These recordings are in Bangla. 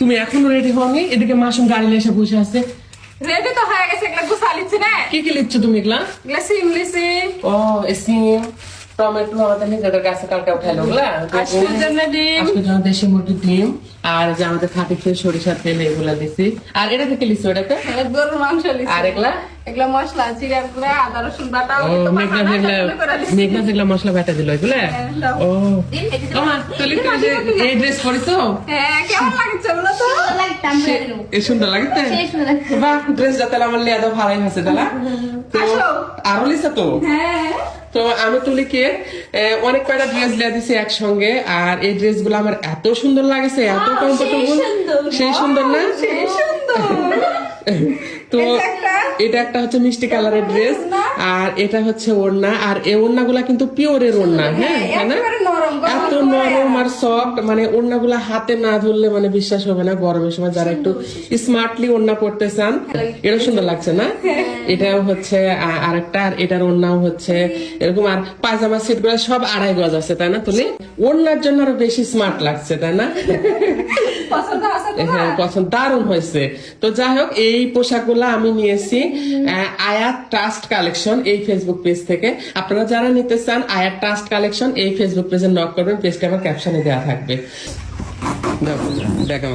তুমি এখনও রেডি হওনি? এদিকে মাসুম গাড়ি এসে বসে আছে। রেডি তো হয়ে গেছে এগুলা গুছা লিচ্ছি না। কি কি লিখছো তুমি এগুলা? এগুলা সিম লিছি ও সিম। টমেটো আমাদের নিজেদের গাছে কালকে উঠাইলো ওগুলা দেশি মুরগির ডিম আর যে আমাদের খাটি খেয়ে সরিষার তেল এগুলা দিছি। আর এটা থেকে লিখছো এটাতে এ, গরুর মাংস আর এগুলা? এগুলা মশলা জিরার গুঁড়া আদা রসুন বাটা তো মেঘনা পাকা যেগুলা না, করে লিছি। মেঘনা যেগুলা মশলা বেটা দিল এগুলা? হ্যাঁ, ও। আমার তাহলে তুমি এই ড্রেস পরিছো? হ্যাঁ কেমন লাগছে বলো তো? এ সুন্দর লাগছে? বাহ ড্রেস যাতে আমার লিয়া দাও ভালোই হয়েছে তাহলে। আরও লিসা তো? হ্যাঁ। তো আমি তুলিকে অনেক কয়টা ড্রেস লিয়া দিছি একসঙ্গে আর এই ড্রেসগুলো আমার এত সুন্দর লাগেছে এত কমফোর্টেবল সেই সুন্দর না? তো এটা একটা- হচ্ছে মিষ্টি কালারের ড্রেস আর এটা হচ্ছে ওড়না আর এই ওড়না গুলা কিন্তু পিওরের ওড়না হ্যাঁ তাই এত নরম আর সফট মানে ওড়না গুলা হাতে না ধরলে মানে বিশ্বাস হবে না গরমের সময় যারা একটু স্মার্টলি ওড়না পড়তে চান এটা সুন্দর লাগছে না? এটাও হচ্ছে আর আরেকটা আর এটার ওড়নাও হচ্ছে এরকম আর পায়জামা সেটগুলো সব আড়াই গজ আছে তাই না তুমি ওড়নার জন্য আরও বেশি স্মার্ট লাগছে তাই না? হ্যাঁ পছন্দ দারুণ হয়েছে। তো যাই হোক এই পোশাকগুলো আমি নিয়েছি আয়াত ট্রাস্ট কালেকশন এই ফেসবুক পেজ থেকে। আপনারা যারা নিতে চান আয়াত ট্রাস্ট কালেকশন এই ফেসবুক পেজে নক করবেন পেজটা আমার ক্যাপশনে দেওয়া থাকবে। দেখা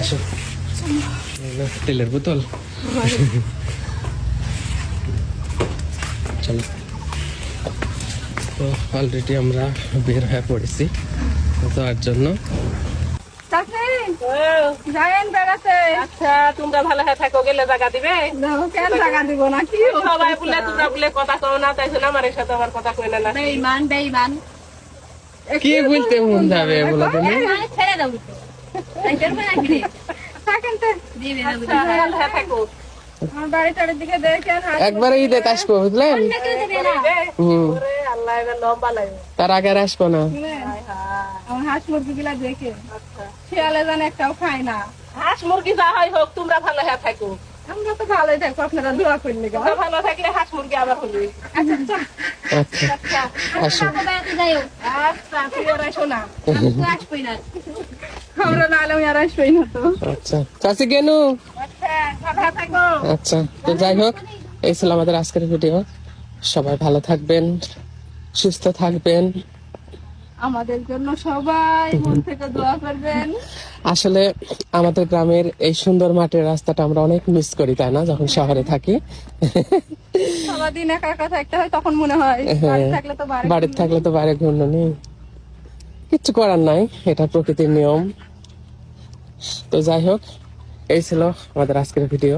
আসো তেলের বোতল। চলো। তো অলরেডি আমরা বের হয়ে পড়েছি যাওয়ার জন্য। চাচি যাইন বেড়াতে। আচ্ছা তোমরা ভালো হয়ে থাকো গেলে জায়গা দিবে? কেন দিব না? কি সবাই বলে তোমরা বলে কথা কও না তাই আমার সাথে আমার কথা না। কি বলতে মন যাবে বলো তুমি? মানে ছেড়ে দাও তো তাইটার কি? থাকেন তো। দিবে না আচ্ছা, ভালো হয়ে থাকো। আমার দিকে দেখেন। একবারে আসব বুঝলেন? হুম। আল্লাহ লম্বা তার আগে আসব না। আমার হাঁস মুরগি গুলা দেখে। আচ্ছা শিয়ালে জান একটাও খায় না। হাঁস মুরগি যা হয় হোক তোমরা ভালো হয়ে থাকো। আমরা তো ভালোই থাকব আপনারা দোয়া করলে ভালো থাকলে হাঁস মুরগি আবার হইবে আচ্ছা আচ্ছা আচ্ছা আমরা না আলাম আর আসবেই না তো। আচ্ছা। চাষি আচ্ছা হয়ে আচ্ছা তো যাই হোক এই ছিল আমাদের আজকের ভিডিও। সবাই ভালো থাকবেন। সুস্থ থাকবেন। আমাদের জন্য সবাই মন থেকে দোয়া করবেন। আসলে আমাদের গ্রামের এই সুন্দর মাটির রাস্তাটা আমরা অনেক মিস করি তাই না? যখন শহরে থাকি। সারাদিন একা একা থাকতে হয় তখন মনে হয় বাড়ি থাকলে তো বাড়িতে থাকলে তো বাইরে ঘুরনো নেই। কিচ্ছু করার নাই এটা প্রকৃতির নিয়ম। তো যাই হোক এই ছিল আমাদের আজকের ভিডিও।